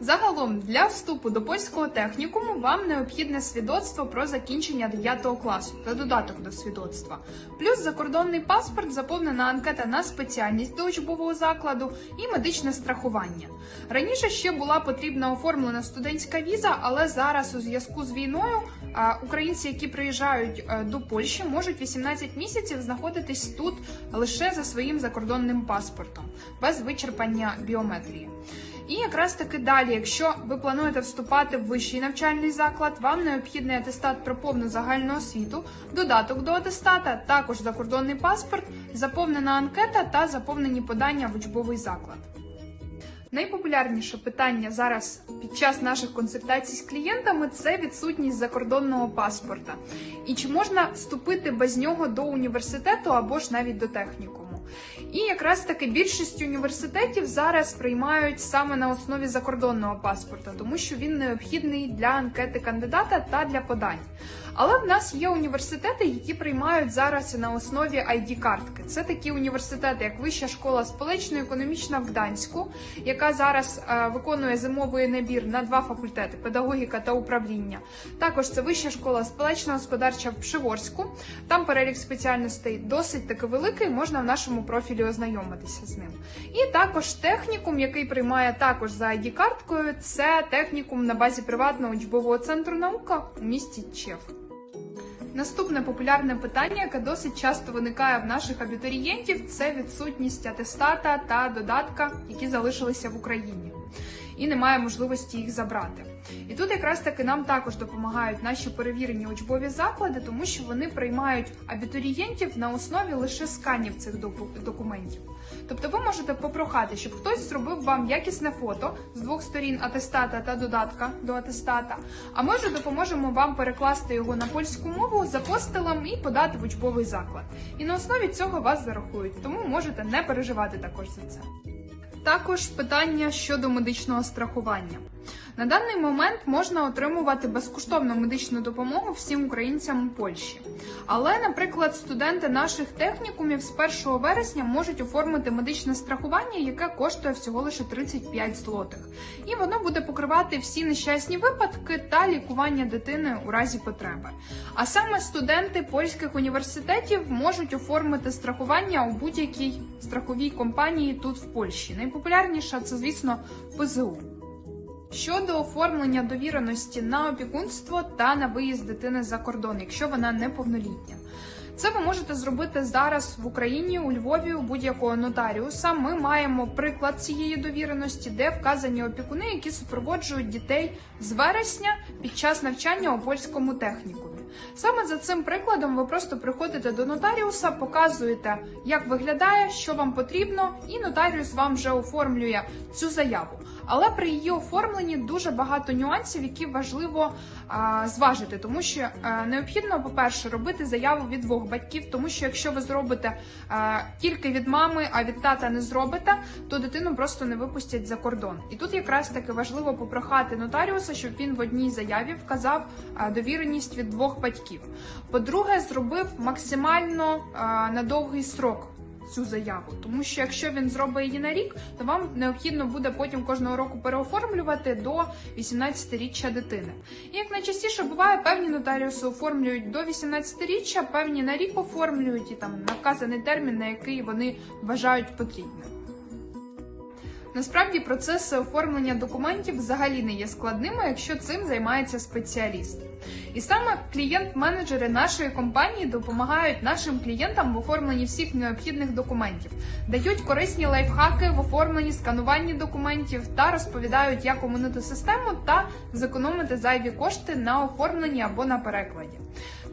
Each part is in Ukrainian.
Загалом для вступу до польського технікуму вам необхідне свідоцтво про закінчення 9 класу та додаток до свідоцтва, плюс закордонний паспорт, заповнена анкета на спеціальність до учбового закладу і медичне страхування. Раніше ще була потрібна оформлена студентська віза, але зараз у зв'язку з війною українці, які приїжджають е, до Польщі, можуть 18 місяців знаходитись тут лише за своїм закордонним паспортом, без вичерпання біометрії. І якраз таки далі, якщо ви плануєте вступати в вищий навчальний заклад, вам необхідний атестат про повну загальну освіту, додаток до атестата, також закордонний паспорт, заповнена анкета та заповнені подання в учбовий заклад. Найпопулярніше питання зараз під час наших консультацій з клієнтами це відсутність закордонного паспорта. І чи можна вступити без нього до університету або ж навіть до технікуму? І якраз таки більшість університетів зараз приймають саме на основі закордонного паспорта, тому що він необхідний для анкети кандидата та для подань. Але в нас є університети, які приймають зараз на основі id картки Це такі університети, як Вища школа сполечно-економічна в Гданську, яка зараз е, виконує зимовий набір на два факультети педагогіка та управління. Також це Вища школа сполечно-господарча в Пшиворську. Там перелік спеціальностей досить таки великий, можна в нашому профілі ознайомитися з ним. І також технікум, який приймає також за id карткою це технікум на базі приватного учбового центру наука у місті Чев. Наступне популярне питання, яке досить часто виникає в наших абітурієнтів, це відсутність атестата та додатка, які залишилися в Україні, і немає можливості їх забрати. І тут якраз таки нам також допомагають наші перевірені учбові заклади, тому що вони приймають абітурієнтів на основі лише сканів цих документів. Тобто ви можете попрохати, щоб хтось зробив вам якісне фото з двох сторін атестата та додатка до атестата. А ми вже допоможемо вам перекласти його на польську мову за постелем і подати в учбовий заклад. І на основі цього вас зарахують, тому можете не переживати також за це. Також питання щодо медичного страхування. На даний момент можна отримувати безкоштовну медичну допомогу всім українцям у Польщі. Але, наприклад, студенти наших технікумів з 1 вересня можуть оформити медичне страхування, яке коштує всього лише 35 злотих. І воно буде покривати всі нещасні випадки та лікування дитини у разі потреби. А саме студенти польських університетів можуть оформити страхування у будь-якій страховій компанії тут в Польщі. Найпопулярніша це, звісно, ПЗУ. Щодо оформлення довіреності на опікунство та на виїзд дитини за кордон, якщо вона неповнолітня. Це ви можете зробити зараз в Україні, у Львові, у будь-якого нотаріуса. Ми маємо приклад цієї довіреності, де вказані опікуни, які супроводжують дітей з вересня під час навчання у польському технікумі. Саме за цим прикладом ви просто приходите до нотаріуса, показуєте, як виглядає, що вам потрібно, і нотаріус вам вже оформлює цю заяву. Але при її оформленні дуже багато нюансів, які важливо а, зважити, тому що а, необхідно, по-перше, робити заяву від двох батьків, тому що якщо ви зробите а, тільки від мами, а від тата не зробите, то дитину просто не випустять за кордон. І тут якраз таки важливо попрохати нотаріуса, щоб він в одній заяві вказав довіреність від двох батьків. По-друге, зробив максимально на довгий срок цю заяву, тому що якщо він зробить її на рік, то вам необхідно буде потім кожного року переоформлювати до 18-річчя дитини. І як найчастіше буває, певні нотаріуси оформлюють до 18-річчя, певні на рік оформлюють і там на вказаний термін, на який вони вважають потрібним. Насправді процеси оформлення документів взагалі не є складними, якщо цим займається спеціаліст. І саме клієнт-менеджери нашої компанії допомагають нашим клієнтам в оформленні всіх необхідних документів, дають корисні лайфхаки в оформленні скануванні документів та розповідають, як оминути систему та зекономити зайві кошти на оформленні або на перекладі.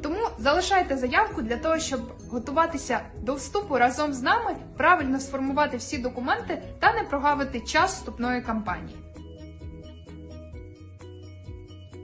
Тому залишайте заявку для того, щоб готуватися до вступу разом з нами, правильно сформувати всі документи та не прогавити час вступної кампанії.